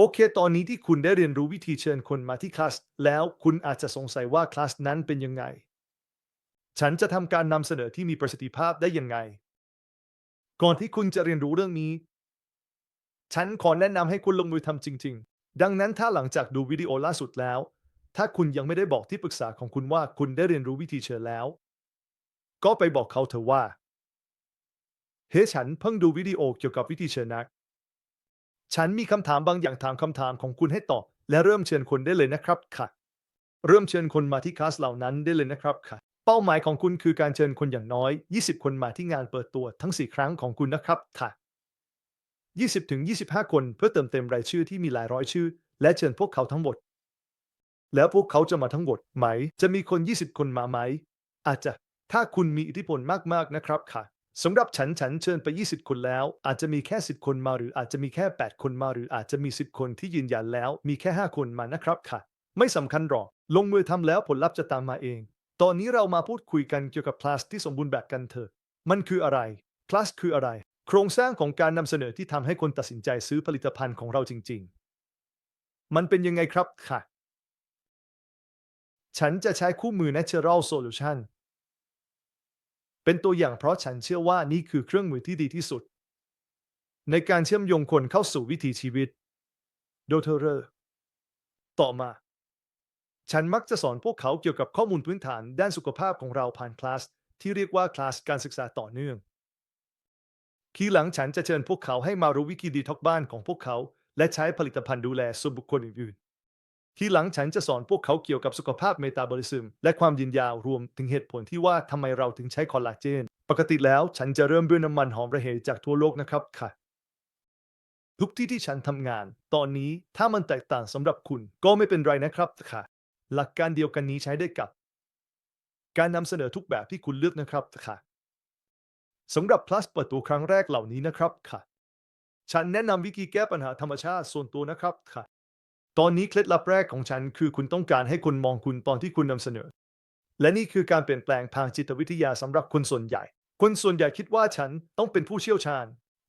โอเค ตอนนี้ที่คุณได้เรียนรู้วิธีเชิญคนมาที่คลาสแล้วคุณอาจจะสงสัยว่าคลาสนั้นเป็นยังไง ฉันจะทำการนำเสนอที่มีประสิทธิภาพได้ยังไง ก่อนที่คุณจะเรียนรู้เรื่องนี้ ฉันขอแนะนำให้คุณลงมือทำจริง ๆ ดังนั้นถ้าหลังจากดูวิดีโอล่าสุดแล้ว ถ้าคุณยังไม่ได้บอกที่ปรึกษาของคุณว่าคุณได้เรียนรู้วิธีเชิญแล้ว ก็ไปบอกเขาเถอะว่าเฮ้ฉันเพิ่งดูวิดีโอเกี่ยวกับวิธีเชิญนัก ฉันมีคำถามบางอย่างถามคำถามของคุณให้ตอบ และเริ่มเชิญคนได้เลยนะครับค่ะ เริ่มเชิญคนมาที่คลาสเหล่านั้นได้เลยนะครับค่ะ เป้าหมายของคุณคือการเชิญคนอย่างน้อย 20 คนมาที่งานเปิดตัวทั้ง 4 ครั้งของคุณนะครับค่ะ 20ถึง25 คนเพื่อเติมเต็มรายชื่อที่มีหลายร้อยชื่อ และเชิญพวกเขาทั้งหมด แล้วพวกเขาจะมาทั้งหมดไหม จะมีคน 20 คนมาไหม อาจจะถ้าคุณมีอิทธิพลมากๆนะครับค่ะ สำหรับฉันฉันเชิญไป 20 คนแล้ว อาจจะมีแค่ 10 คนมาหรืออาจจะมีแค่ 8 คนมาหรืออาจจะมี 10 คนที่ยืนยันแล้ว มีแค่ 5 คนมานะครับค่ะ ไม่สำคัญหรอก ลงมือทำแล้วผลลัพธ์จะตามมาเอง ตอนนี้เรามาพูดคุยกันเกี่ยวกับ plus ที่สมบูรณ์แบบกันเถอะ มันคืออะไร plus คืออะไร โครงสร้างของการนำเสนอที่ทำให้คนตัดสินใจซื้อผลิตภัณฑ์ของเราจริง ๆ มันเป็นยังไงครับค่ะ ฉันจะใช้คู่มือ Natural Solution เป็นตัวอย่างเพราะฉันเชื่อว่านี่คือเครื่องมือที่ดีที่สุด ในการเชื่อมโยงคนเข้าสู่วิถีชีวิต โดเทเรอร์ ต่อมา ฉันมักจะสอนพวกเขาเกี่ยวกับข้อมูลพื้นฐานด้านสุขภาพของเราผ่านคลาสที่เรียกว่าคลาสการศึกษาต่อเนื่อง ทีหลังฉันจะเชิญพวกเขาให้มารู้วิธีดีท็อกบ้านของพวกเขา และใช้ผลิตภัณฑ์ดูแลส่วนบุคคลอื่นๆ ทีหลังฉันจะสอนพวกเขาเกี่ยวกับสุขภาพเมตาบอลิซึมและความยืนยาวรวมถึงเหตุผลที่ว่าทำไมเราถึงใช้คอลลาเจน ปกติแล้วฉันจะเริ่มด้วยน้ำมันหอมระเหยจากทั่วโลกนะครับค่ะ ทุกที่ที่ฉันทำงาน ตอนนี้ถ้ามันแตกต่างสำหรับคุณก็ไม่เป็นไรนะครับค่ะ หลักการเดียวกันนี้ใช้ได้กับ การนำเสนอทุกแบบที่คุณเลือกนะครับค่ะสำหรับ plus เปิดตัวครั้งแรกเหล่านี้นะครับค่ะ ฉันแนะนำวิธีแก้ปัญหาธรรมชาติส่วนตัวนะครับค่ะ ตอนนี้เคล็ดลับแรกของฉันคือคุณต้องการให้คนมองคุณตอนที่คุณนำเสนอ และนี่คือการเปลี่ยนแปลงทางจิตวิทยาสำหรับคนส่วนใหญ่ คนส่วนใหญ่คิดว่าฉันต้องเป็นผู้เชี่ยวชาญ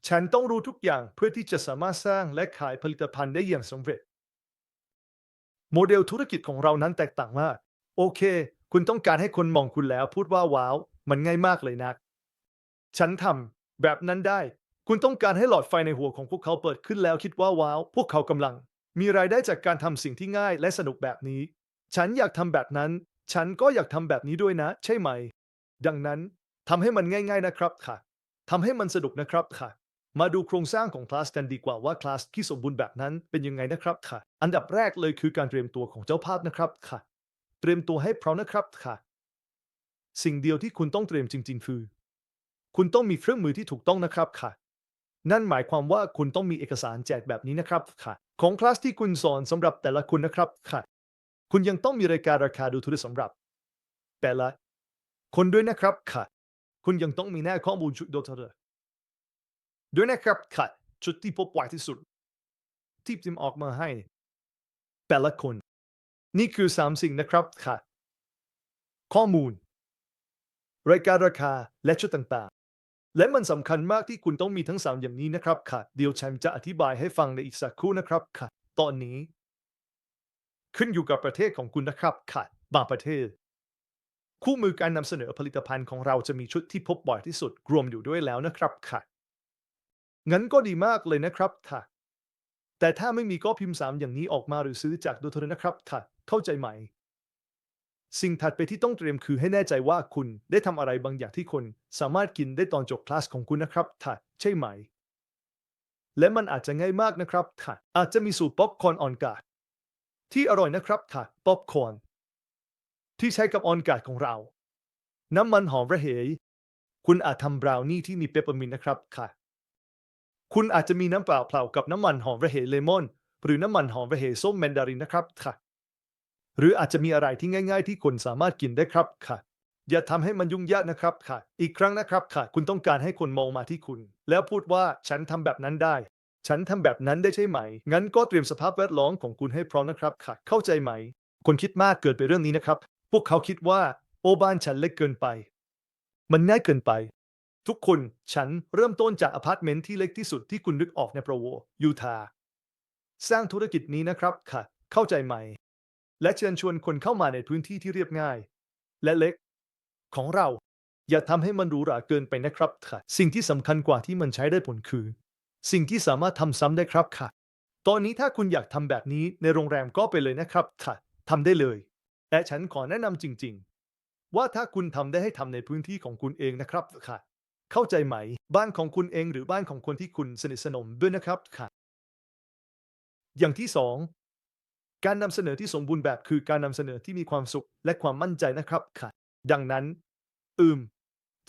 ฉันต้องรู้ทุกอย่างเพื่อที่จะสามารถสร้างและขายผลิตภัณฑ์ได้อย่างสำเร็จ โมเดลธุรกิจของเรานั้นแตกต่างมาก โอเค คุณต้องการให้คนมองคุณแล้วพูดว่าว้าว มันง่ายมากเลยนะฉันทำแบบนั้นได้ คุณต้องการให้หลอดไฟในหัวของพวกเขาเปิดขึ้นแล้วคิดว่าว้าว พวกเขากำลัง มีรายได้จากการทำสิ่งที่ง่ายและสนุกแบบนี้ ฉันอยากทำแบบนั้น ฉันก็อยากทำแบบนี้ด้วยนะ ใช่ไหม ดังนั้นทำให้มันง่ายๆนะครับค่ะทำให้มันสนุกนะครับค่ะ มาดูโครงสร้างของคลาสกันดีกว่าว่าคลาสที่สมบูรณ์แบบนั้นเป็นยังไงนะครับค่ะ อันดับแรกเลยคือการเตรียมตัวของเจ้าภาพนะครับค่ะ เตรียมตัวให้พร้อมนะครับค่ะ สิ่งเดียวที่คุณต้องเตรียมจริง ๆ คือ คุณต้องมีเครื่องมือที่ถูกต้องนะครับค่ะ นั่นหมายความว่าคุณต้องมีเอกสารแจกแบบนี้นะครับค่ะ ของคลาสที่คุณสอนสำหรับแต่ละคนนะครับค่ะ คุณยังต้องมีรายการราคาดูทุนสำหรับ แต่ละคนด้วยนะครับค่ะ คุณยังต้องมีแน่ข้อมูลชุดโดเทอร์ด้วยนะครับค่ะชุดที่พบบ่อยที่สุด ที่พิมออกมาให้ แต่ละคน นี่คือสามสิ่งนะครับค่ะ ข้อมูล รายการราคาและชุดต่าง และมันสำคัญมากที่คุณต้องมีทั้งสามอย่างนี้นะครับค่ะ เดี๋ยวฉันจะอธิบายให้ฟังในอีกสักครู่นะครับค่ะ ตอนนี้ ขึ้นอยู่กับประเทศของคุณนะครับค่ะ บางประเทศ คู่มือการนำเสนอผลิตภัณฑ์ของเราจะมีชุดที่พบบ่อยที่สุดรวมอยู่ด้วยแล้วนะครับค่ะ งั้นก็ดีมากเลยนะครับค่ะ แต่ถ้าไม่มีก็พิมพ์สามอย่างนี้ออกมาหรือซื้อจากดูเทอร์นะครับค่ะ เข้าใจไหม สิ่งถัดไปที่ต้องเตรียมคือให้แน่ใจว่าคุณได้ทำอะไรบางอย่างที่คนสามารถกินได้ตอนจบคลาสของคุณนะครับค่ะใช่ไหม และมันอาจจะง่ายมากนะครับค่ะอาจจะมีสูตรป๊อปคอร์นออนการ์ดที่อร่อยนะครับค่ะป๊อปคอร์นที่ใช้กับออนการ์ดของเรา น้ำมันหอมระเหย คุณอาจทำบราวนี่ที่มีเปปเปอร์มินต์นะครับค่ะ คุณอาจจะมีน้ำเปล่าเผากับน้ำมันหอมระเหยเลมอน หรือน้ำมันหอมระเหยส้มแมนดารินนะครับค่ะ หรืออาจจะมีอะไรที่ง่าย ๆ ที่คนสามารถกินได้ครับค่ะ อย่าทำให้มันยุ่งยากนะครับค่ะ อีกครั้งนะครับค่ะ คุณต้องการให้คนมองมาที่คุณ แล้วพูดว่าฉันทำแบบนั้นได้ ฉันทำแบบนั้นได้ใช่ไหม งั้นก็เตรียมสภาพแวดล้อมของคุณให้พร้อมนะครับค่ะ เข้าใจไหม คนคิดมากเกินไปเรื่องนี้นะครับ พวกเขาคิดว่าโอบ้านฉันเล็กเกินไป มันง่ายเกินไป ทุกคนฉันเริ่มต้นจากอพาร์ตเมนต์ที่เล็กที่สุดที่คุณนึกออกในโปรโวยูทาห์สร้างธุรกิจนี้นะครับค่ะ เข้าใจไหม และเชิญชวนคนเข้ามาในพื้นที่ที่เรียบง่าย และเล็ก ของเรา อย่าทำให้มันหรูหราเกินไปนะครับค่ะ สิ่งที่สำคัญกว่าที่มันใช้ได้ผลคือ สิ่งที่สามารถทำซ้ำได้ครับค่ะ ตอนนี้ถ้าคุณอยากทำแบบนี้ในโรงแรมก็ไปเลยนะครับค่ะทำได้เลย และฉันขอแนะนำจริง ๆ ว่าถ้าคุณทำได้ให้ทำในพื้นที่ของคุณเองนะครับค่ะ เข้าใจไหม บ้านของคุณเองหรือบ้านของคนที่คุณสนิทสนมด้วยนะครับค่ะ อย่างที่สอง การนำเสนอที่สมบูรณ์แบบคือการนำเสนอที่มีความสุขและความมั่นใจนะครับค่ะ ดังนั้น อืม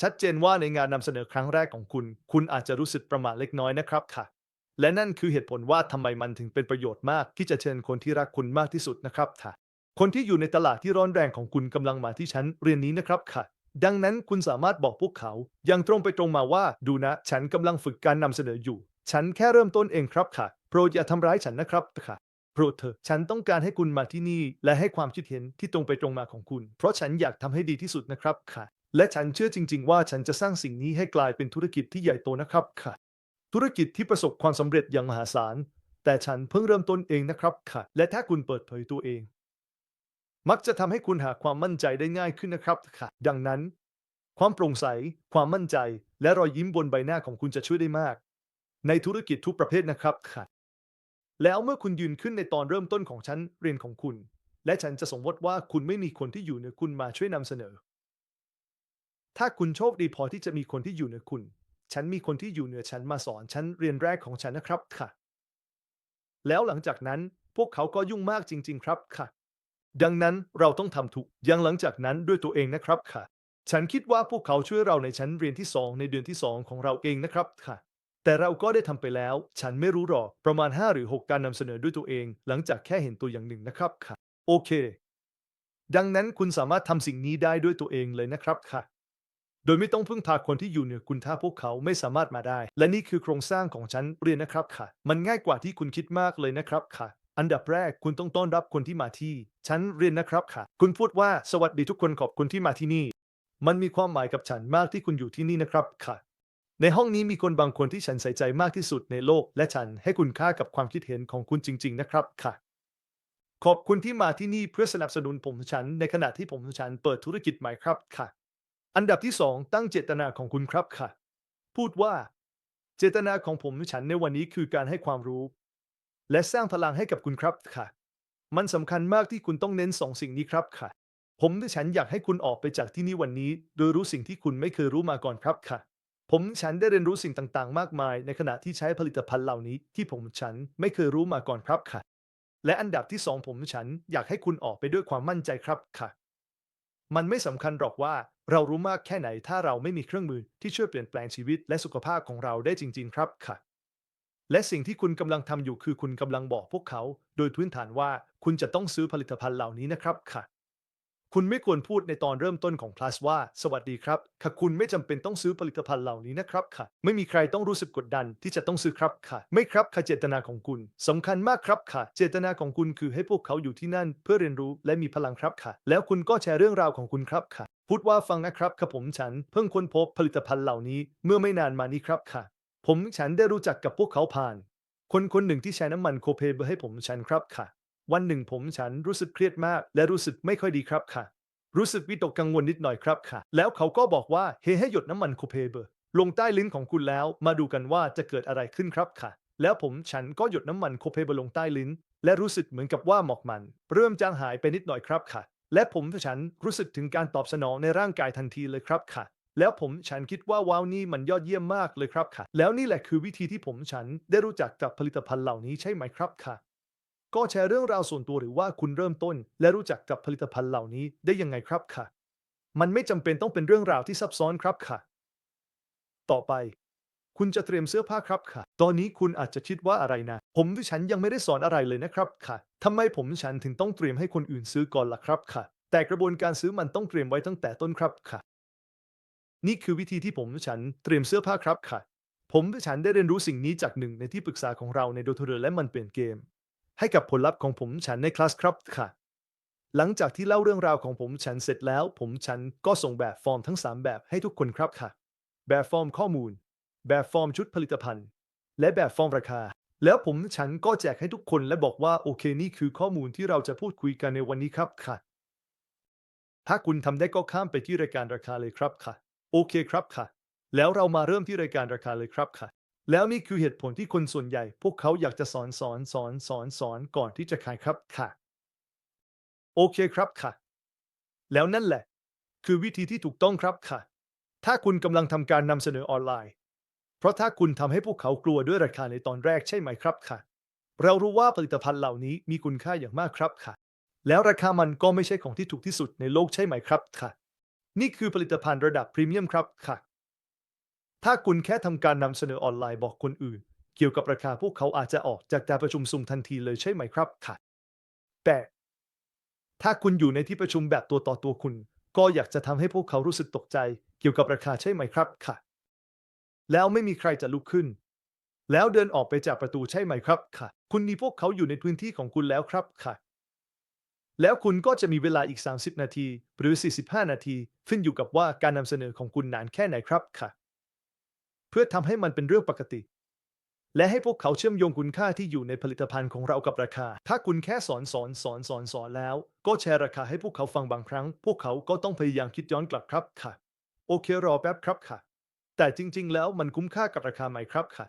ชัดเจนว่าในงานนำเสนอครั้งแรกของคุณ คุณอาจจะรู้สึกประม่าเล็กน้อยนะครับค่ะ และนั่นคือเหตุผลว่าทำไมมันถึงเป็นประโยชน์มากที่จะเชิญคนที่รักคุณมากที่สุดนะครับค่ะ คนที่อยู่ในตลาดที่ร้อนแรงของคุณกำลังมาที่ชั้นเรียนนี้นะครับค่ะ ดังนั้นคุณสามารถบอกพวกเขาอย่างตรงไปตรงมาว่า ดูนะ ฉันกำลังฝึกการนำเสนออยู่ ฉันแค่เริ่มต้นเองครับค่ะ โปรดอย่าทำร้ายฉันนะครับค่ะ รดเถอะ ฉันต้องการให้คุณมาที่นี่ และให้ความคิดเห็นที่ตรงไปตรงมาของคุณ เพราะฉันอยากทำให้ดีที่สุดนะครับค่ะ และฉันเชื่อจริง ๆ ว่าฉันจะสร้างสิ่งนี้ให้กลายเป็นธุรกิจที่ใหญ่โตนะครับค่ะ ธุรกิจที่ประสบความสำเร็จอย่างมหาศาล แต่ฉันเพิ่งเริ่มต้นเองนะครับค่ะ และถ้าคุณเปิดเผยตัวเอง มักจะทำให้คุณหาความมั่นใจได้ง่ายขึ้นนะครับค่ะ ดังนั้น ความโปร่งใส ความมั่นใจ และรอยยิ้มบนใบหน้าของคุณจะช่วยได้มาก ในธุรกิจทุกประเภทนะครับค่ะ แล้วเมื่อคุณยืนขึ้นในตอนเริ่มต้นของชั้นเรียนของคุณ และฉันจะสมมติว่าคุณไม่มีคนที่อยู่เหนือคุณมาช่วยนำเสนอ ถ้าคุณโชคดีพอที่จะมีคนที่อยู่เหนือคุณ ฉันมีคนที่อยู่เหนือฉันมาสอนชั้นเรียนแรกของฉันนะครับค่ะ แล้วหลังจากนั้นพวกเขาก็ยุ่งมากจริง ๆ ครับค่ะ ดังนั้นเราต้องทำทุกย่างหลังจากนั้นด้วยตัวเองนะครับค่ะ ฉันคิดว่าพวกเขาช่วยเราในชั้นเรียนที่ 2 ในเดือนที่ 2 ของเราเองนะครับค่ะ แต่เราก็ได้ทำไปแล้ว ฉันไม่รู้หรอกประมาณ 5 หรือ 6 การนำเสนอด้วยตัวเอง หลังจากแค่เห็นตัวอย่างหนึ่งนะครับค่ะ โอเค ดังนั้นคุณสามารถทำสิ่งนี้ได้ด้วยตัวเองเลยนะครับค่ะ โดยไม่ต้องพึ่งพาคนที่อยู่เหนือคุณถ้าพวกเขาไม่สามารถมาได้ และนี่คือโครงสร้างของชั้นเรียนนะครับค่ะ มันง่ายกว่าที่คุณคิดมากเลยนะครับค่ะ อันดับแรกคุณต้องต้อนรับคนที่มาที่ชั้นเรียนนะครับค่ะ คุณพูดว่าสวัสดีทุกคนขอบคุณที่มาที่นี่ มันมีความหมายกับฉันมากที่คุณอยู่ที่นี่นะครับค่ะ ในห้องนี้มีคนบางคนที่ฉันใส่ใจมากที่สุดในโลก และฉันให้คุณค่ากับความคิดเห็นของคุณจริง ๆ นะครับค่ะ ขอบคุณที่มาที่นี่เพื่อสนับสนุนผมฉัน ในขณะที่ผมฉันเปิดธุรกิจใหม่ครับค่ะ อันดับที่สองตั้งเจตนาของคุณครับค่ะ พูดว่า เจตนาของผมฉันในวันนี้คือการให้ความรู้ และสร้างพลังให้กับคุณครับค่ะ มันสำคัญมากที่คุณต้องเน้นสองสิ่งนี้ครับค่ะ ผมและฉันอยากให้คุณออกไปจากที่นี่วันนี้ โดยรู้สิ่งที่คุณไม่เคยรู้มาก่อนครับค่ะ ผมฉันได้เรียนรู้สิ่งต่างๆ มากมาย ในขณะที่ใช้ผลิตภัณฑ์เหล่านี้ที่ผมฉันไม่เคยรู้มาก่อนครับค่ะ และอันดับที่สองผมฉันอยากให้คุณออกไปด้วยความมั่นใจครับค่ะ มันไม่สำคัญหรอกว่าเรารู้มากแค่ไหนถ้าเราไม่มีเครื่องมือที่ช่วยเปลี่ยนแปลงชีวิตและสุขภาพของเราได้จริง ๆ ครับค่ะ และสิ่งที่คุณกำลังทำอยู่คือคุณกำลังบอกพวกเขา โดยพื้นฐานว่าคุณจะต้องซื้อผลิตภัณฑ์เหล่านี้นะครับค่ะ คุณไม่ควรพูดในตอนเริ่มต้นของ plus ว่า สวัสดีครับ ค่ะคุณไม่จำเป็นต้องซื้อผลิตภัณฑ์เหล่านี้นะครับค่ะ ไม่มีใครต้องรู้สึกกดดันที่จะต้องซื้อครับค่ะ ไม่ครับค่ะเจตนาของคุณสำคัญมากครับค่ะ เจตนาของคุณคือให้พวกเขาอยู่ที่นั่น เพื่อเรียนรู้และมีพลังครับค่ะ แล้วคุณก็แชร์เรื่องราวของคุณครับค่ะ พูดว่าฟังนะครับค่ะผมฉันเพิ่งค้นพบผลิตภัณฑ์เหล่านี้เมื่อไม่นานมานี้ครับค่ะ ผมฉันได้รู้จักกับพวกเขาผ่าน คนคนหนึ่งที่ใช้น้ำมันโคเพเบอร์ให้ผมฉันครับค่ะ วันหนึ่งผมฉันรู้สึกเครียดมาก และรู้สึกไม่ค่อยดีครับค่ะ รู้สึกวิตกกังวลนิดหน่อยครับค่ะ แล้วเขาก็บอกว่าเฮให้หยดน้ำมันโคเพเบอร์ ลงใต้ลิ้นของคุณแล้ว มาดูกันว่าจะเกิดอะไรขึ้นครับค่ะ แล้วผมฉันก็หยดน้ำมันโคเพเบอร์ลงใต้ลิ้น และรู้สึกเหมือนกับว่าหมอกมัน เริ่มจางหายไปนิดหน่อยครับค่ะ และผมฉันรู้สึกถึงการตอบสนองในร่างกายทันทีเลยครับค่ะแล้วผมฉันคิดว่าว้าวนี่มันยอดเยี่ยมมากเลยครับค่ะ แล้วนี่แหละคือวิธีที่ผมฉันได้รู้จักกับผลิตภัณฑ์เหล่านี้ใช่ไหมครับค่ะ ก็แชร์เรื่องราวส่วนตัวหรือว่าคุณเริ่มต้น และรู้จักกับผลิตภัณฑ์เหล่านี้ได้ยังไงครับค่ะ มันไม่จำเป็นต้องเป็นเรื่องราวที่ซับซ้อนครับค่ะ ต่อไป คุณจะเตรียมเสื้อผ้าครับค่ะ ตอนนี้คุณอาจจะคิดว่าอะไรนะ ผมดิฉันยังไม่ได้สอนอะไรเลยนะครับค่ะทำไมผมฉันถึงต้องเตรียมให้คนอื่นซื้อก่อนล่ะครับค่ะ แต่กระบวนการซื้อมันต้องเตรียมไว้ตั้งแต่ต้นครับค่ะ นี่คือวิธีที่ผมฉันเตรียมเสื้อผ้าครับค่ะผมฉันได้เรียนรู้สิ่งนี้จากหนึ่งในที่ปรึกษาของเราในโดทเรและมันเป็นเกม ให้กับผลลัพธ์ของผมฉันในคลาสครับค่ะ หลังจากที่เล่าเรื่องราวของผมฉันเสร็จแล้ว ผมฉันก็ส่งแบบฟอร์มทั้ง 3 แบบให้ทุกคนครับค่ะ แบบฟอร์มข้อมูล แบบฟอร์มชุดผลิตภัณฑ์ และแบบฟอร์มราคา แล้วผมฉันก็แจกให้ทุกคนและบอกว่าโอเคนี่คือข้อมูลที่เราจะพูดคุยกันในวันนี้ครับค่ะ ถ้าคุณทำได้ก็ข้ามไปที่รายการราคาเลยครับค่ะ โอเคครับค่ะ แล้วเรามาเริ่มที่รายการราคาเลยครับค่ะ แล้วนี่คือเหตุผลที่คนส่วนใหญ่ พวกเขาอยากจะสอนสอนสอนสอนสอนก่อนที่จะขายครับค่ะ โอเคครับค่ะ แล้วนั่นแหละ คือวิธีที่ถูกต้องครับค่ะ ถ้าคุณกำลังทำการนำเสนอออนไลน์ เพราะถ้าคุณทำให้พวกเขากลัวด้วยราคาในตอนแรกใช่ไหมครับค่ะ เรารู้ว่าผลิตภัณฑ์เหล่านี้มีคุณค่าอย่างมากครับค่ะ แล้วราคามันก็ไม่ใช่ของที่ถูกที่สุดในโลกใช่ไหมครับค่ะ นี่คือผลิตภัณฑ์ระดับพรีเมียมครับค่ะ ถ้าคุณแค่ทำการนำเสนอออนไลน์บอกคนอื่น เกี่ยวกับราคาพวกเขาอาจจะออกจากการประชุมซุ่มทันทีเลยใช่ไหมครับค่ะแต่ถ้าคุณอยู่ในที่ประชุมแบบตัวต่อตัวคุณ ก็อยากจะทำให้พวกเขารู้สึกตกใจ เกี่ยวกับราคาใช่ไหมครับค่ะ แล้วไม่มีใครจะลุกขึ้น แล้วเดินออกไปจากประตูใช่ไหมครับค่ะ คุณมีพวกเขาอยู่ในพื้นที่ของคุณแล้วครับค่ะแล้วคุณก็จะมีเวลาอีก 30 นาที หรือ 45 นาที ขึ้นอยู่กับว่าการนำเสนอของคุณนานแค่ไหนครับค่ะ เพื่อทำให้มันเป็นเรื่องปกติ และให้พวกเขาเชื่อมโยงคุณค่าที่อยู่ในผลิตภัณฑ์ของเรากับราคา ถ้าคุณแค่สอนสอนสอนสอนสอนแล้ว ก็แชร์ราคาให้พวกเขาฟังบางครั้ง พวกเขาก็ต้องพยายามคิดย้อนกลับครับค่ะ โอเครอแป๊บครับค่ะ แต่จริง ๆ แล้วมันคุ้มค่ากับราคาไหมครับค่ะ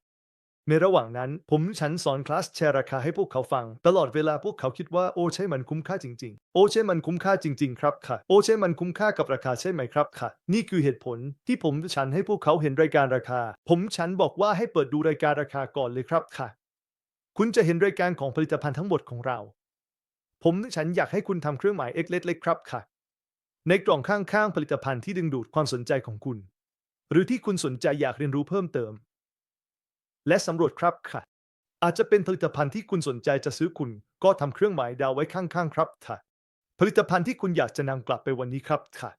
ในระหว่างนั้น ผมฉันสอนคลาสแชร์ราคาให้พวกเขาฟัง ตลอดเวลาพวกเขาคิดว่าโอ้ใช่มันคุ้มค่าจริง ๆ โอ้ใช่มันคุ้มค่าจริง ๆ ครับค่ะ โอ้ใช่มันคุ้มค่ากับราคาใช่ไหมครับค่ะ นี่คือเหตุผลที่ผมฉันให้พวกเขาเห็นรายการราคา ผมฉันบอกว่าให้เปิดดูรายการราคาก่อนเลยครับค่ะ คุณจะเห็นรายการของผลิตภัณฑ์ทั้งหมดของเรา ผมฉันอยากให้คุณทำเครื่องหมาย X เล็กๆครับค่ะ ในกล่องข้างๆผลิตภัณฑ์ที่ดึงดูดความสนใจของคุณ หรือที่คุณสนใจอยากเรียนรู้เพิ่มเติม และสำรวจครับค่ะ อาจจะเป็นผลิตภัณฑ์ที่คุณสนใจจะซื้อคุณ ก็ทำเครื่องหมายดาวไว้ข้างๆ ครับค่ะ ผลิตภัณฑ์ที่คุณอยากจะนำกลับไปวันนี้ครับค่ะ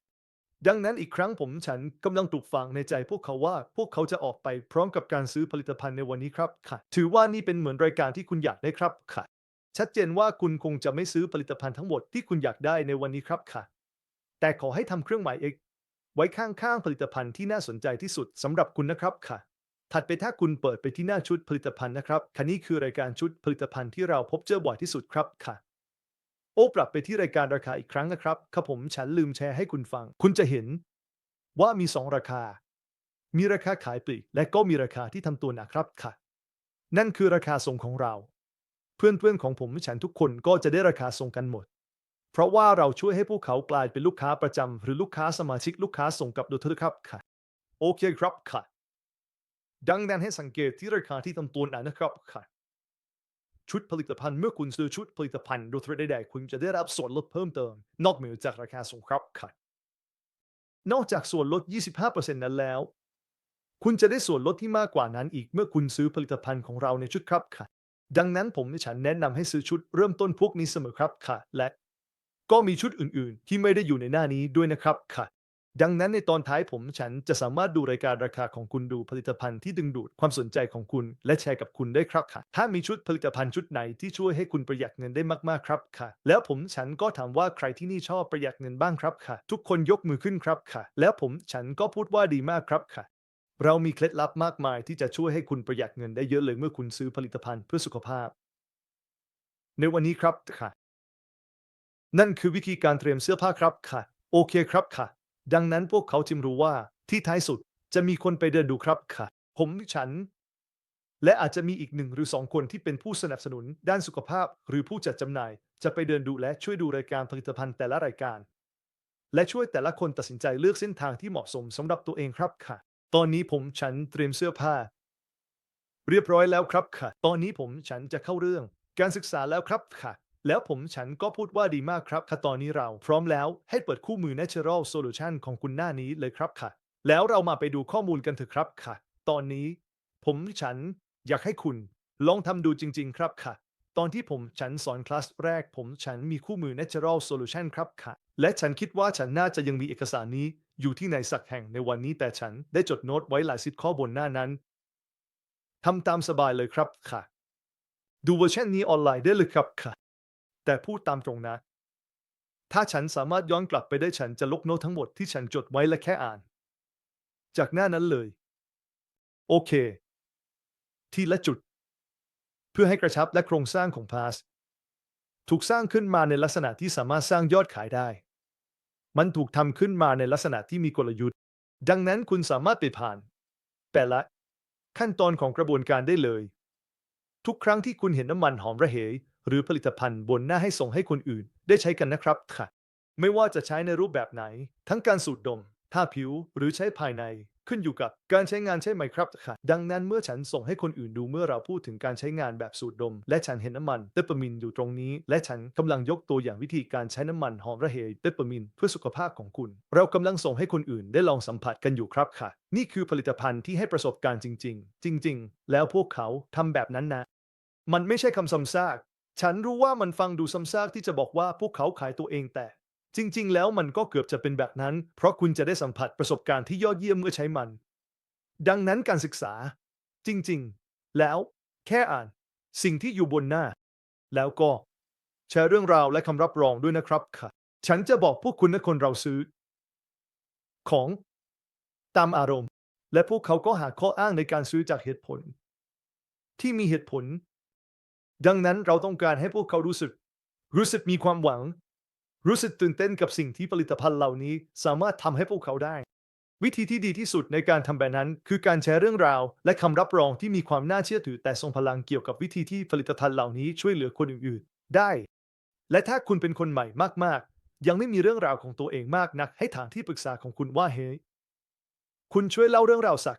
ดังนั้นอีกครั้งผมฉันกำลังปลูกฝังในใจพวกเขาว่า พวกเขาจะออกไปพร้อมกับการซื้อผลิตภัณฑ์ในวันนี้ครับค่ะ ถือว่านี่เป็นเหมือนรายการที่คุณอยากได้ครับค่ะ ชัดเจนว่าคุณคงจะไม่ซื้อผลิตภัณฑ์ทั้งหมดที่คุณอยากได้ในวันนี้ครับค่ะ แต่ขอให้ทำเครื่องหมาย X ไว้ข้างๆผลิตภัณฑ์ที่น่าสนใจที่สุดสำหรับคุณนะครับค่ะ ถัดไปถ้าคุณเปิดไปที่หน้าชุดผลิตภัณฑ์นะครับคันนี้คือรายการชุดผลิตภัณฑ์ที่เราพบเจอบ่อยที่สุดครับค่ะ โอ้ปรับไปที่รายการราคาอีกครั้งนะครับครับผมฉันลืมแชร์ให้คุณฟัง คุณจะเห็น ว่ามีสองราคา มีราคาขายปลีกและก็มีราคาที่ทำตัวหนักครับค่ะ นั่นคือราคาส่งของเรา เพื่อนๆของผมฉันทุกคนก็จะได้ราคาส่งกันหมด เพราะว่าเราช่วยให้พวกเขากลายเป็นลูกค้าประจำหรือลูกค้าสมาชิกลูกค้าส่งกับโดยเธอครับค่ะ โอเคครับค่ะ ดังนั้นให้สังเกตที่ราคาที่ทำตัวนนะครับค่ะชุดผลิตภัณฑ์เมื่อคุณซื้อชุดผลิตภัณฑ์ดยเทรดใดๆคุณจะได้รับส่วนลดเพิ่มเติม นอกเหนือจากราคาส่งครับค่ะนอกจากส่วนลด 25%นั้นแล้ว คุณจะได้ส่วนลดที่มากกว่านั้นอีกเมื่อคุณซื้อผลิตภัณฑ์ของเราในชุดครับค่ะ ดังนั้นผมฉันแนะนำให้ซื้อชุดเริ่มต้นพวกนี้เสมอครับค่ะ และ ก็มีชุดอื่นๆ ที่ไม่ได้อยู่ในหน้านี้ด้วยนะครับค่ะ ดังนั้นในตอนท้ายผมฉันจะสามารถดูรายการราคาของคุณดูผลิตภัณฑ์ที่ดึงดูดความสนใจของคุณ และแชร์กับคุณได้ครับค่ะ ถ้ามีชุดผลิตภัณฑ์ชุดไหนที่ช่วยให้คุณประหยัดเงินได้มากๆครับค่ะ แล้วผมฉันก็ถามว่าใครที่นี่ชอบประหยัดเงินบ้างครับค่ะ ทุกคนยกมือขึ้นครับค่ะ แล้วผมฉันก็พูดว่าดีมากครับค่ะเรามีเคล็ดลับมากมายที่จะช่วยให้คุณประหยัดเงินได้เยอะเลยเมื่อคุณซื้อผลิตภัณฑ์เพื่อสุขภาพ ในวันนี้ครับค่ะ นั่นคือวิธีการเตรียมเสื้อผ้าครับค่ะ โอเคครับค่ะ ดังนั้นพวกเขาจึงรู้ว่าที่ท้ายสุดจะมีคนไปเดินดูครับค่ะ ผมฉัน และอาจจะมีอีกหนึ่งหรือสองคนที่เป็นผู้สนับสนุนด้านสุขภาพ หรือผู้จัดจำหน่าย จะไปเดินดูและช่วยดูรายการผลิตภัณฑ์แต่ละรายการ และช่วยแต่ละคนตัดสินใจเลือกเส้นทางที่เหมาะสมสำหรับตัวเองครับค่ะ ตอนนี้ผมฉันเตรียมเสื้อผ้า เรียบร้อยแล้วครับค่ะ ตอนนี้ผมฉันจะเข้าเรื่องการศึกษาแล้วครับค่ะ แล้วผมฉันก็พูดว่าดีมากครับค่ะตอนนี้เราพร้อมแล้วให้เปิดคู่มือ Natural Solution ของคุณหน้านี้เลยครับค่ะ แล้วเรามาไปดูข้อมูลกันเถอะครับค่ะ ตอนนี้ ผมฉันอยากให้คุณ ลองทำดูจริง ๆ ครับค่ะ ตอนที่ผมฉันสอนคลาสแรก ผมฉันมีคู่มือ Natural Solution ครับค่ะ และฉันคิดว่าฉันน่าจะยังมีเอกสารนี้ อยู่ที่ไหนสักแห่งในวันนี้แต่ฉันได้จดโน้ตไว้หลายสิบข้อบนหน้านั้นทำตามสบายเลยครับค่ะ ดูเวอร์ชันนี้ออนไลน์ได้เลยครับค่ะ แต่พูดตามตรงนะ ถ้าฉันสามารถย้อนกลับไปได้ฉันจะลบโน้ตทั้งหมดที่ฉันจดไว้และแค่อ่าน จากหน้านั้นเลย โอเค ที่ละจุด เพื่อให้กระชับและโครงสร้างของพาสถูกสร้างขึ้นมาในลักษณะที่สามารถสร้างยอดขายได้ มันถูกทำขึ้นมาในลักษณะที่มีกลยุทธ์ ดังนั้นคุณสามารถไปผ่าน แต่ละ ขั้นตอนของกระบวนการได้เลย ทุกครั้งที่คุณเห็นน้ำมันหอมระเหย หรือผลิตภัณฑ์บนหน้าให้ส่งให้คนอื่น ได้ใช้กันนะครับค่ะ ไม่ว่าจะใช้ในรูปแบบไหน ทั้งการสูดดมทาผิวหรือใช้ภายในขึ้นอยู่กับการใช้งานใช่ไหมครับค่ะ ดังนั้นเมื่อฉันส่งให้คนอื่นดูเมื่อเราพูดถึงการใช้งานแบบสูดดม และฉันเห็นน้ำมันเดปามินอยู่ตรงนี้ และฉันกำลังยกตัวอย่างวิธีการใช้น้ำมันหอมระเหยเดปามินเพื่อสุขภาพของคุณ เรากำลังส่งให้คนอื่นได้ลองสัมผัสกันอยู่ครับค่ะ นี่คือผลิตภัณฑ์ที่ให้ประสบการณ์จริง ๆ จริง ๆ แล้วพวกเขาทำแบบนั้นนะ มันไม่ใช่คำซ้ำซาก ฉันรู้ว่ามันฟังดูซ้ำซากที่จะบอกว่าพวกเขาขายตัวเองแต่ จริง ๆ แล้วมันก็เกือบจะเป็นแบบนั้น เพราะคุณจะได้สัมผัสประสบการณ์ที่ยอดเยี่ยมเมื่อใช้มัน ดังนั้นการศึกษา จริง ๆ แล้ว แค่อ่าน สิ่งที่อยู่บนหน้า แล้วก็ แชร์เรื่องราวและคำรับรองด้วยนะครับค่ะ ฉันจะบอกพวกคุณนะคนเราซื้อ ของ ตามอารมณ์ และพวกเขาก็หาข้ออ้างในการซื้อจากเหตุผล ที่มีเหตุผล ดังนั้นเราต้องการให้พวกเขารู้สึก รู้สึกมีความหวัง รู้สึกตื่นเต้นกับสิ่งที่ผลิตภัณฑ์เหล่านี้สามารถทำให้พวกเขาได้ วิธีที่ดีที่สุดในการทำแบบนั้น คือการแชร์เรื่องราว และคำรับรองที่มีความน่าเชื่อถือแต่ทรงพลังเกี่ยวกับวิธีที่ผลิตภัณฑ์เหล่านี้ช่วยเหลือคนอื่นๆ ได้ และถ้าคุณเป็นคนใหม่มากๆ ยังไม่มีเรื่องราวของตัวเองมากนัก ให้ถามที่ปรึกษาของคุณว่าเฮ้ยคุณช่วยเล่าเรื่องราวสัก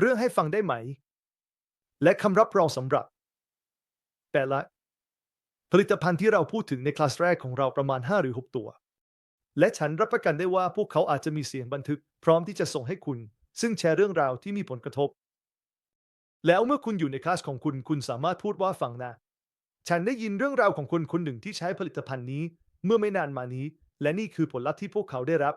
เรื่องให้ฟังได้ไหม และคำรับรองสำหรับ แต่ละผลิตภัณฑ์ที่เราพูดถึงในคลาสแรกของเราประมาณ 5 หรือ 6 ตัว และฉันรับประกันได้ว่าพวกเขาอาจจะมีเสียงบันทึก พร้อมที่จะส่งให้คุณ ซึ่งแชร์เรื่องราวที่มีผลกระทบ แล้วเมื่อคุณอยู่ในคลาสของคุณ คุณสามารถพูดว่าฟังนะ ฉันได้ยินเรื่องราวของคนคนหนึ่งที่ใช้ผลิตภัณฑ์นี้ เมื่อไม่นานมานี้ และนี่คือผลลัพธ์ที่พวกเขาได้รับ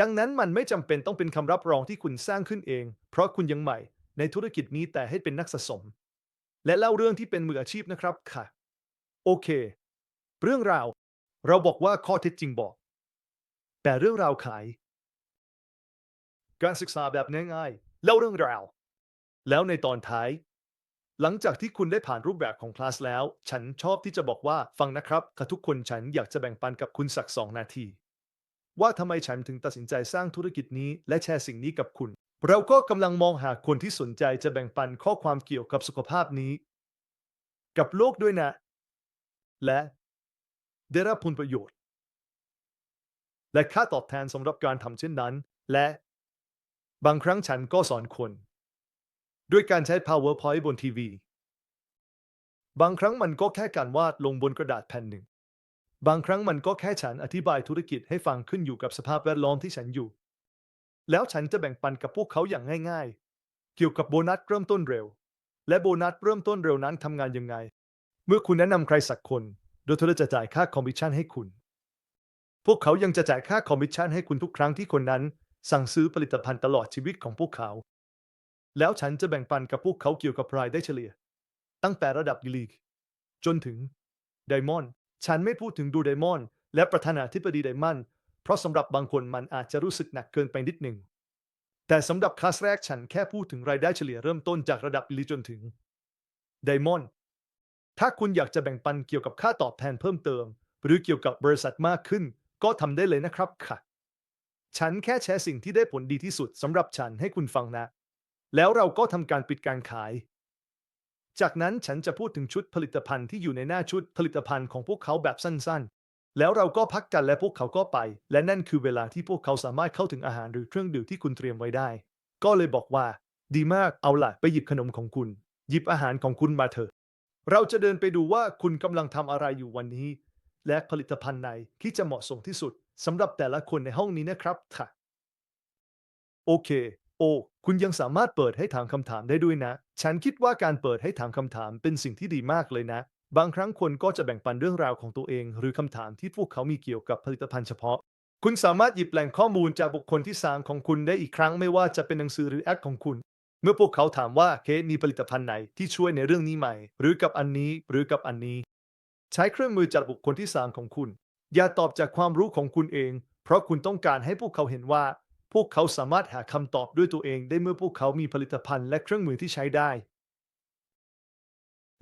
ดังนั้นมันไม่จำเป็นต้องเป็นคำรับรองที่คุณสร้างขึ้นเอง เพราะคุณยังใหม่ ในธุรกิจนี้แต่ให้เป็นนักสะสม และเล่าเรื่องที่เป็นมืออาชีพนะครับค่ะ โอเค เรื่องราว เราบอกว่าข้อเท็จจริงบอก แต่เรื่องราวขาย การศึกษาแบบง่ายๆเล่าเรื่องราว แล้วในตอนท้าย หลังจากที่คุณได้ผ่านรูปแบบของคลาสแล้ว ฉันชอบที่จะบอกว่าฟังนะครับค่ะทุกคนฉันอยากจะแบ่งปันกับคุณสักสองนาที ว่าทำไมฉันถึงตัดสินใจสร้างธุรกิจนี้ และแชร์สิ่งนี้กับคุณ เราก็กำลังมองหาคนที่สนใจจะแบ่งปันข้อความเกี่ยวกับสุขภาพนี้ กับโลกด้วยนะ และได้รับผลประโยชน์ และค่าตอบแทนสำหรับการทำเช่นนั้น และบางครั้งฉันก็สอนคน ด้วยการใช้ PowerPoint บนทีวี บางครั้งมันก็แค่การวาดลงบนกระดาษแผ่นหนึ่ง บางครั้งมันก็แค่ฉันอธิบายธุรกิจให้ฟังขึ้นอยู่กับสภาพแวดล้อมที่ฉันอยู่ แล้วฉันจะแบ่งปันกับพวกเขาอย่างง่ายๆ เกี่ยวกับโบนัสเริ่มต้นเร็ว และโบนัสเริ่มต้นเร็วนั้นทำงานยังไง เมื่อคุณแนะนำใครสักคน โดยเธอจะจ่ายค่าคอมมิชชั่นให้คุณ พวกเขายังจะจ่ายค่าคอมมิชชั่นให้คุณทุกครั้งที่คนนั้น สั่งซื้อผลิตภัณฑ์ตลอดชีวิตของพวกเขา แล้วฉันจะแบ่งปันกับพวกเขาเกี่ยวกับรายได้เฉลี่ย ตั้งแต่ระดับลีก จนถึงไดมอนด์ฉันไม่พูดถึงดูไดมอนด์และประธานาธิบดีไดมอนด์ เพราะสำหรับบางคนมันอาจจะรู้สึกหนักเกินไปนิดหนึ่ง แต่สำหรับคลาสแรกฉันแค่พูดถึงรายได้เฉลี่ยเริ่มต้นจากระดับลีจนถึงไดมอนด์ถ้าคุณอยากจะแบ่งปันเกี่ยวกับค่าตอบแทนเพิ่มเติม หรือเกี่ยวกับบริษัทมากขึ้น ก็ทำได้เลยนะครับค่ะ ฉันแค่แชร์สิ่งที่ได้ผลดีที่สุดสำหรับฉันให้คุณฟังนะ แล้วเราก็ทำการปิดการขาย จากนั้นฉันจะพูดถึงชุดผลิตภัณฑ์ที่อยู่ในหน้าชุดผลิตภัณฑ์ของพวกเขาแบบสั้น แล้วเราก็พักกันและพวกเขาก็ไป และนั่นคือเวลาที่พวกเขาสามารถเข้าถึงอาหารหรือเครื่องดื่มที่คุณเตรียมไว้ได้ ก็เลยบอกว่า ดีมากเอาล่ะไปหยิบขนมของคุณ หยิบอาหารของคุณมาเถอะ เราจะเดินไปดูว่าคุณกำลังทำอะไรอยู่วันนี้ และผลิตภัณฑ์ไหนที่จะเหมาะสมที่สุดสำหรับแต่ละคนในห้องนี้นะครับค่ะ โอเค โอ้คุณยังสามารถเปิดให้ถามคำถามได้ด้วยนะ ฉันคิดว่าการเปิดให้ถามคำถามเป็นสิ่งที่ดีมากเลยนะ บางครั้งคนก็จะแบ่งปันเรื่องราวของตัวเอง หรือคำถามที่พวกเขามีเกี่ยวกับผลิตภัณฑ์เฉพาะ คุณสามารถหยิบแหล่งข้อมูลจากบุคคลที่สามของคุณได้อีกครั้งไม่ว่าจะเป็นหนังสือหรือแอปของคุณ เมื่อพวกเขาถามว่าเคสมีผลิตภัณฑ์ไหนที่ช่วยในเรื่องนี้ไหมหรือกับอันนี้หรือกับอันนี้ ใช้เครื่องมือจากบุคคลที่สามของคุณ อย่าตอบจากความรู้ของคุณเอง เพราะคุณต้องการให้พวกเขาเห็นว่า พวกเขาสามารถหาคำตอบด้วยตัวเอง ได้เมื่อพวกเขามีผลิตภัณฑ์และเครื่องมือที่ใช้ได้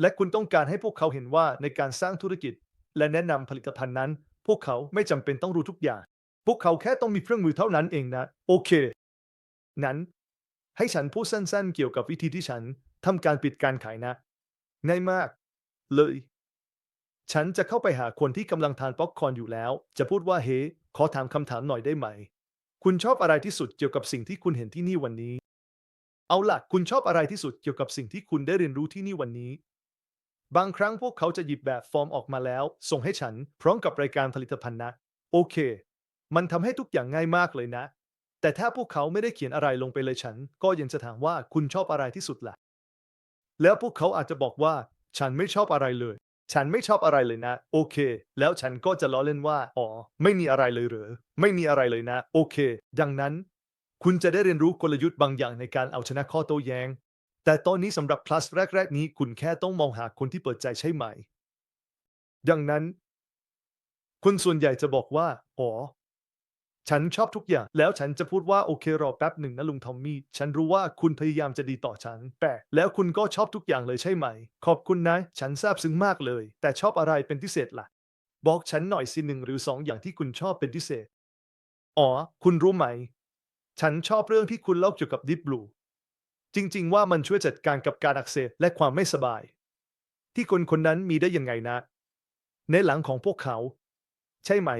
และคุณต้องการให้พวกเขาเห็นว่าในการสร้างธุรกิจ และแนะนำผลิตภัณฑ์นั้น พวกเขาไม่จำเป็นต้องรู้ทุกอย่าง พวกเขาแค่ต้องมีเครื่องมือเท่านั้นเองนะ โอเค นั้น ให้ฉันพูดสั้นๆ เกี่ยวกับวิธีที่ฉันทำการปิดการขายนะ ง่ายมาก เลย ฉันจะเข้าไปหาคนที่กำลังทานป๊อปคอร์นอยู่แล้ว จะพูดว่าเฮ้ขอถามคำถามหน่อยได้ไหม คุณชอบอะไรที่สุดเกี่ยวกับสิ่งที่คุณเห็นที่นี่วันนี้เอาล่ะ คุณชอบอะไรที่สุดเกี่ยวกับสิ่งที่คุณได้เรียนรู้ที่นี่วันนี้ บางครั้งพวกเขาจะหยิบแบบฟอร์มออกมาแล้ว ส่งให้ฉัน พร้อมกับรายการผลิตภัณฑ์นะ โอเค มันทำให้ทุกอย่างง่ายมากเลยนะ แต่ถ้าพวกเขาไม่ได้เขียนอะไรลงไปเลยฉัน ก็ยังจะถามว่าคุณชอบอะไรที่สุดล่ะ แล้วพวกเขาอาจจะบอกว่า ฉันไม่ชอบอะไรเลย ฉันไม่ชอบอะไรเลยนะ โอเค แล้วฉันก็จะล้อเล่นว่าอ๋อไม่มีอะไรเลยเหรอไม่มีอะไรเลยนะ โอเค ดังนั้น คุณจะได้เรียนรู้กลยุทธ์บางอย่างในการเอาชนะข้อโต้แย้ง แต่ตอนนี้สำหรับคลาสแรก ๆ นี้คุณแค่ต้องมองหาคนที่เปิดใจใช่ไหม ดังนั้น คนส่วนใหญ่จะบอกว่า อ๋อ ฉันชอบทุกอย่าง แล้วฉันจะพูดว่าโอเครอแป๊บหนึ่งนะลุงทอมมี่ ฉันรู้ว่าคุณพยายามจะดีต่อฉัน แต่แล้วคุณก็ชอบทุกอย่างเลยใช่ไหม ขอบคุณนะ ฉันซาบซึ้งมากเลย แต่ชอบอะไรเป็นพิเศษล่ะ บอกฉันหน่อยสิหนึ่งหรือสองอย่างที่คุณชอบเป็นพิเศษ อ๋อ คุณรู้ไหม ฉันชอบเรื่องที่คุณเล่าเกี่ยวกับดิบลู จริง ๆ ว่ามันช่วยจัดการกับการอักเสบและความไม่สบาย ที่คนคนนั้นมีได้ยังไงนะ ในหลังของพวกเขา ใช่ไหม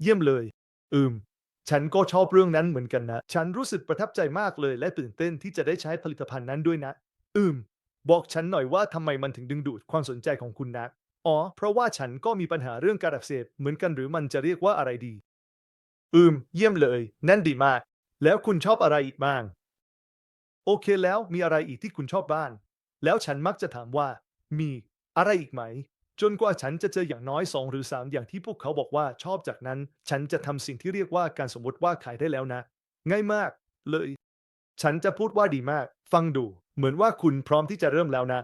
เยี่ยมเลย อืม ฉันก็ชอบเรื่องนั้นเหมือนกันนะ ฉันรู้สึกประทับใจมากเลย และตื่นเต้นที่จะได้ใช้ผลิตภัณฑ์นั้นด้วยนะ อืม บอกฉันหน่อยว่าทำไมมันถึงดึงดูดความสนใจของคุณนะอ๋อ เพราะว่าฉันก็มีปัญหาเรื่องการอักเสบเหมือนกันหรือมันจะเรียกว่าอะไรดี อืม เยี่ยมเลย นั่นดีมาก แล้วคุณชอบอะไรอีกบ้าง โอเคแล้วมีอะไรอีกที่คุณชอบบ้างแล้วฉันมักจะถามว่า มีอะไรอีกไหม จนกว่าฉันจะเจออย่างน้อยสองหรือสามอย่างที่พวกเขาบอกว่าชอบจากนั้น ฉันจะทำสิ่งที่เรียกว่าการสมมติว่าขายได้แล้วนะ ง่ายมาก เลย ฉันจะพูดว่าดีมาก ฟังดู เหมือนว่าคุณพร้อมที่จะเริ่มแล้วนะ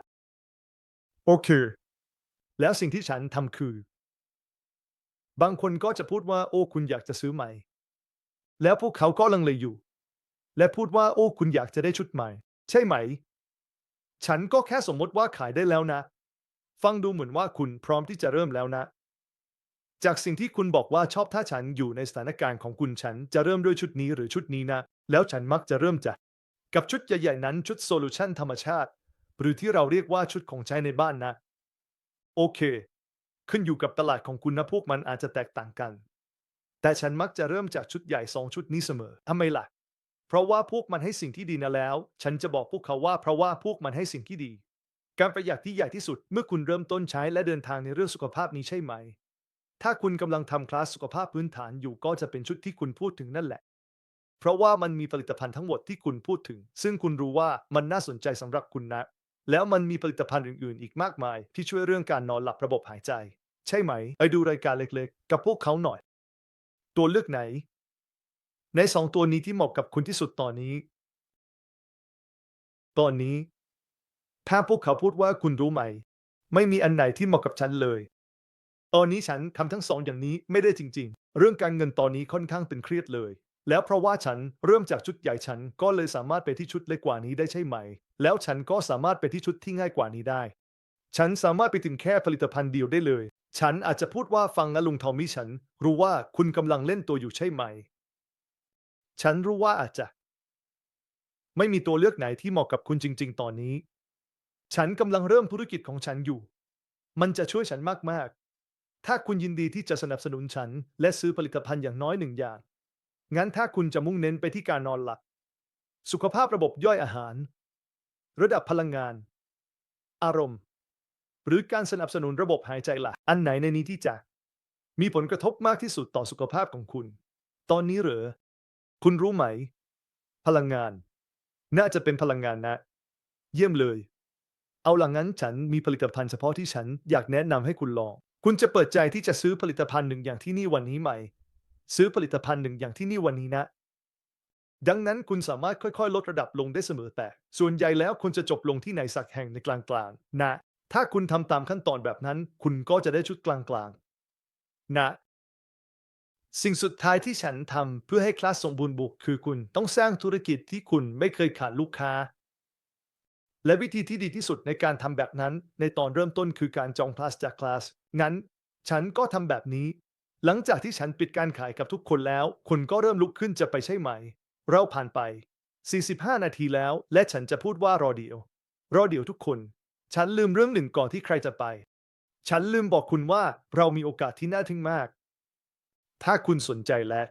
โอเค แล้วสิ่งที่ฉันทำคือ บางคนก็จะพูดว่าโอ้คุณอยากจะซื้อใหม่แล้วพวกเขาก็ลังเลอยู่ และพูดว่าโอ้คุณอยากจะได้ชุดใหม่ ใช่ไหม ฉันก็แค่สมมติว่าขายได้แล้วนะ ฟังดูเหมือนว่าคุณพร้อมที่จะเริ่มแล้วนะ จากสิ่งที่คุณบอกว่าชอบถ้าฉันอยู่ในสถานการณ์ของคุณฉันจะเริ่มด้วยชุดนี้หรือชุดนี้นะ แล้วฉันมักจะเริ่มจากกับชุดใหญ่ๆนั้นชุดโซลูชันธรรมชาติ หรือที่เราเรียกว่าชุดของใช้ในบ้านนะ โอเค ขึ้นอยู่กับตลาดของคุณนะพวกมันอาจจะแตกต่างกัน แต่ฉันมักจะเริ่มจากชุดใหญ่สองชุดนี้เสมอทำไมล่ะ เพราะว่าพวกมันให้สิ่งที่ดีนะแล้ว ฉันจะบอกพวกเขาว่าเพราะว่าพวกมันให้สิ่งที่ดี การประหยัดที่ใหญ่ที่สุดเมื่อคุณเริ่มต้นใช้และเดินทางในเรื่องสุขภาพนี้ใช่ไหม ถ้าคุณกำลังทำคลาสสุขภาพพื้นฐานอยู่ก็จะเป็นชุดที่คุณพูดถึงนั่นแหละ เพราะว่ามันมีผลิตภัณฑ์ทั้งหมดที่คุณพูดถึง ซึ่งคุณรู้ว่ามันน่าสนใจสำหรับคุณนะ แล้วมันมีผลิตภัณฑ์อื่น ๆ อีกมากมาย ที่ช่วยเรื่องการนอนหลับระบบหายใจ ใช่ไหม ไปดูรายการเล็ก ๆ กับพวกเขาหน่อย ตัวเลือกไหน ในสองตัวนี้ที่เหมาะกับคุณที่สุดตอนนี้ ตอนนี้ ถ้าพวกเขาพูดว่าคุณรู้ไหม ไม่มีอันไหนที่เหมาะกับฉันเลย ตอนนี้ฉันทำทั้งสองอย่างนี้ไม่ได้จริง ๆ เรื่องการเงินตอนนี้ค่อนข้างเป็นเครียดเลย แล้วเพราะว่าฉันเริ่มจากชุดใหญ่ฉันก็เลยสามารถไปที่ชุดเล็กกว่านี้ได้ใช่ไหม แล้วฉันก็สามารถไปที่ชุดที่ง่ายกว่านี้ได้ ฉันสามารถไปถึงแค่ผลิตภัณฑ์เดียวได้เลย ฉันอาจจะพูดว่าฟังนะลุงทอมมี่ฉัน รู้ว่าคุณกำลังเล่นตัวอยู่ใช่ไหม ฉันรู้ว่าอาจจะ ไม่มีตัวเลือกไหนที่เหมาะกับคุณจริง ๆ ตอนนี้ ฉันกำลังเริ่มธุรกิจของฉันอยู่ มันจะช่วยฉันมาก ๆ ถ้าคุณยินดีที่จะสนับสนุนฉัน และซื้อผลิตภัณฑ์อย่างน้อยหนึ่งอย่าง งั้นถ้าคุณจะมุ่งเน้นไปที่การนอนหลับ สุขภาพระบบย่อยอาหาร ระดับพลังงาน อารมณ์ หรือการสนับสนุนระบบหายใจล่ะอันไหนในนี้ที่จะ มีผลกระทบมากที่สุดต่อสุขภาพของคุณ ตอนนี้เหรอ คุณรู้ไหม พลังงาน น่าจะเป็นพลังงานนะ เยี่ยมเลย เอาหลังงั้นฉันมีผลิตภัณฑ์เฉพาะที่ฉันอยากแนะนำให้คุณลอง คุณจะเปิดใจที่จะซื้อผลิตภัณฑ์หนึ่งอย่างที่นี่วันนี้ไหม ซื้อผลิตภัณฑ์หนึ่งอย่างที่นี่วันนี้นะ ดังนั้นคุณสามารถค่อยๆ ลดระดับลงได้เสมอแต่ ส่วนใหญ่แล้วคุณจะจบลงที่ไหนสักแห่งในกลางๆนะ ถ้าคุณทำตามขั้นตอนแบบนั้น คุณก็จะได้ชุดกลางๆนะ สิ่งสุดท้ายที่ฉันทำเพื่อให้คลาสสมบูรณ์บุกคือคุณต้องสร้างธุรกิจที่คุณไม่เคยขาดลูกค้า และวิธีที่ดีที่สุดในการทำแบบนั้น ในตอนเริ่มต้นคือการจองคลาสจากคลาสงั้น ฉันก็ทำแบบนี้ หลังจากที่ฉันปิดการขายกับทุกคนแล้วคุณก็เริ่มลุกขึ้นจะไปใช่ไหม เราผ่านไป 45 นาทีแล้ว และฉันจะพูดว่ารอเดียว รอเดียวทุกคน ฉันลืมเรื่องหนึ่งก่อนที่ใครจะไป ฉันลืมบอกคุณว่าเรามีโอกาสที่น่าทึ่งมาก ถ้าคุณสนใจและ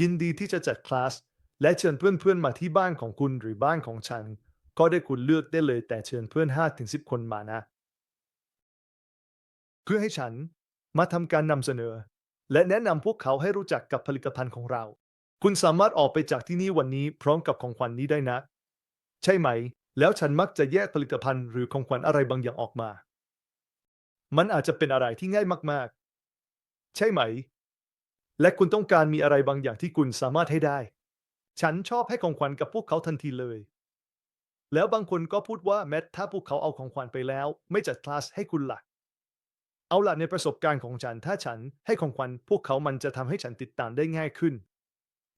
ยินดีที่จะจัดคลาส และเชิญเพื่อนๆมาที่บ้านของคุณหรือบ้านของฉัน ก็ได้คุณเลือกได้เลยแต่เชิญเพื่อน5ถึง10 คนมานะ เพื่อให้ฉันมาทำการนำเสนอ และแนะนำพวกเขาให้รู้จักกับผลิตภัณฑ์ของเรา คุณสามารถออกไปจากที่นี่วันนี้พร้อมกับของขวัญนนี้ได้นะ ใช่ไหม แล้วฉันมักจะแยกผลิตภัณฑ์หรือของขวัญอะไรบางอย่างออกมา มันอาจจะเป็นอะไรที่ง่ายมากๆ ใช่ไหม และคุณต้องการมีอะไรบางอย่างที่คุณสามารถให้ได้ ฉันชอบให้ของขวัญกับพวกเขาทันทีเลย แล้วบางคนก็พูดว่าแม้ถ้าพวกเขาเอาของขวัญไปแล้ว ไม่จัดคลาสให้คุณล่ะเอาล่ะในประสบการณ์ของฉันถ้าฉันให้ของขวัญพวกเขามันจะทำให้ฉันติดตามได้ง่ายขึ้น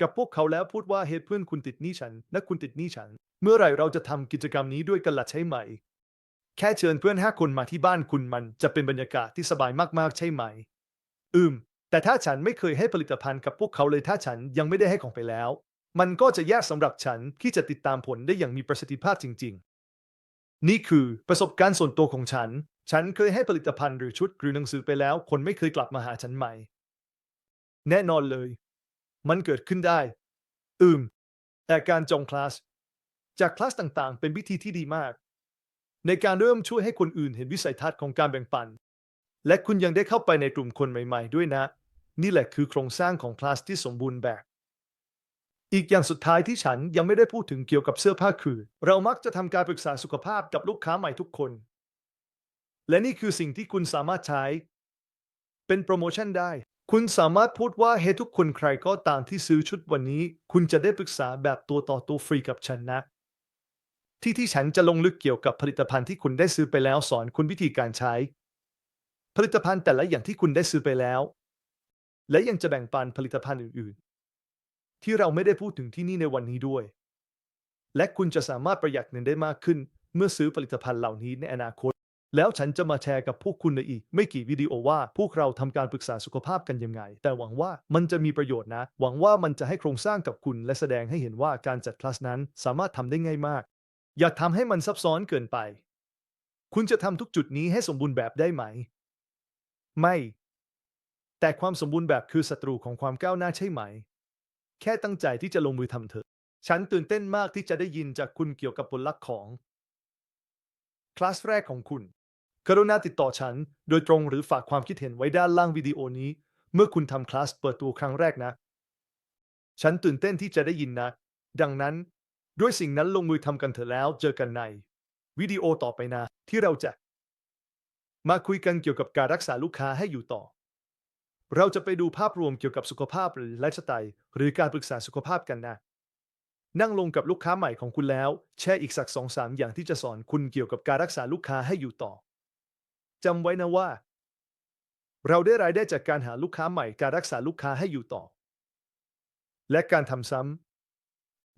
กับพวกเขาแล้วพูดว่าเหตุเพื่อนคุณติดหนี้ฉันและคุณติดหนี้ฉัน เมื่อไหร่เราจะทำกิจกรรมนี้ด้วยกันล่ะใช่ไหมแค่เชิญเพื่อนห้าคนมาที่บ้านคุณมันจะเป็นบรรยากาศที่สบายมาก ๆ ใช่ไหม อืม แต่ถ้าฉันไม่เคยให้ผลิตภัณฑ์กับพวกเขาเลยถ้าฉันยังไม่ได้ให้ของไปแล้ว มันก็จะยากสำหรับฉันที่จะติดตามผลได้อย่างมีประสิทธิภาพจริง ๆ นี่คือประสบการณ์ส่วนตัวของฉัน ฉันเคยให้ผลิตภัณฑ์หรือชุดหรือหนังสือไปแล้ว คนไม่เคยกลับมาหาฉันใหม่ แน่นอนเลย มันเกิดขึ้นได้ อืม แต่การจองคลาส จากคลาสต่างๆ เป็นวิธีที่ดีมาก ในการเริ่มช่วยให้คนอื่นเห็นวิสัยทัศน์ของการแบ่งปัน และคุณยังได้เข้าไปในกลุ่มคนใหม่ๆ ด้วยนะ นี่แหละคือโครงสร้างของคลาสที่สมบูรณ์แบบ อีกอย่างสุดท้ายที่ฉันยังไม่ได้พูดถึงเกี่ยวกับเสื้อผ้าคือ เรามักจะทำการปรึกษาสุขภาพกับลูกค้าใหม่ทุกคน และนี่คือสิ่งที่คุณสามารถใช้ เป็นโปรโมชั่นได้ คุณสามารถพูดว่าให้ทุกคนใครก็ตามที่ซื้อชุดวันนี้ คุณจะได้ปรึกษาแบบตัวต่อตัวฟรีกับฉันนะที่ที่ฉันจะลงลึกเกี่ยวกับผลิตภัณฑ์ที่คุณได้ซื้อไปแล้วสอนคุณวิธีการใช้ ผลิตภัณฑ์แต่ละอย่างที่คุณได้ซื้อไปแล้ว และยังจะแบ่งปันผลิตภัณฑ์อื่น ๆ ที่เราไม่ได้พูดถึงที่นี่ในวันนี้ด้วย และคุณจะสามารถประหยัดเงินได้มากขึ้น เมื่อซื้อผลิตภัณฑ์เหล่านี้ในอนาคต แล้วฉันจะมาแชร์กับพวกคุณในอีก ไม่กี่วิดีโอว่าพวกเราทำการปรึกษาสุขภาพกันยังไง แต่หวังว่ามันจะมีประโยชน์นะ หวังว่ามันจะให้โครงสร้างกับคุณและแสดงให้เห็นว่าการจัดคลาสนั้นสามารถทำได้ง่ายมาก อย่าทำให้มันซับซ้อนเกินไป คุณจะทำทุกจุดนี้ให้สมบูรณ์แบบได้ไหม ไม่ แต่ความสมบูรณ์แบบคือศัตรูของความก้าวหน้าใช่ไหม แค่ตั้งใจที่จะลงมือทำเถอะ ฉันตื่นเต้นมากที่จะได้ยินจากคุณเกี่ยวกับผลลัพธ์ของ คลาสแรกของคุณ กรุณาติดต่อฉัน โดยตรงหรือฝากความคิดเห็นไว้ด้านล่างวิดีโอนี้ เมื่อคุณทำคลาสเปิดตัวครั้งแรกนะ ฉันตื่นเต้นที่จะได้ยินนะ ดังนั้น ด้วยสิ่งนั้นลงมือทำกันเถอะแล้ว เจอกันใน วิดีโอต่อไปนะ ที่เราจะ มาคุยกันเกี่ยวกับการรักษาลูกค้าให้อยู่ต่อ เราจะไปดูภาพรวมเกี่ยวกับสุขภาพหรือไลฟ์สไตล์หรือการปรึกษาสุขภาพกันนะ นั่งลงกับลูกค้าใหม่ของคุณแล้ว แชร์อีกสักสองสามอย่างที่จะสอนคุณเกี่ยวกับการรักษาลูกค้าให้อยู่ต่อจำไว้นะว่า เราได้รายได้จากการหาลูกค้าใหม่การรักษาลูกค้าให้อยู่ต่อ และการทำซ้ำ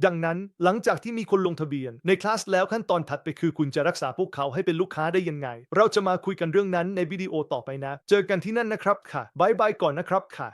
ดังนั้นหลังจากที่มีคนลงทะเบียนในคลาสแล้วขั้นตอนถัดไปคือคุณจะรักษาพวกเขาให้เป็นลูกค้าได้ยังไง เราจะมาคุยกันเรื่องนั้นในวิดีโอต่อไปนะ เจอกันที่นั่นนะครับค่ะบายบายก่อนนะครับค่ะ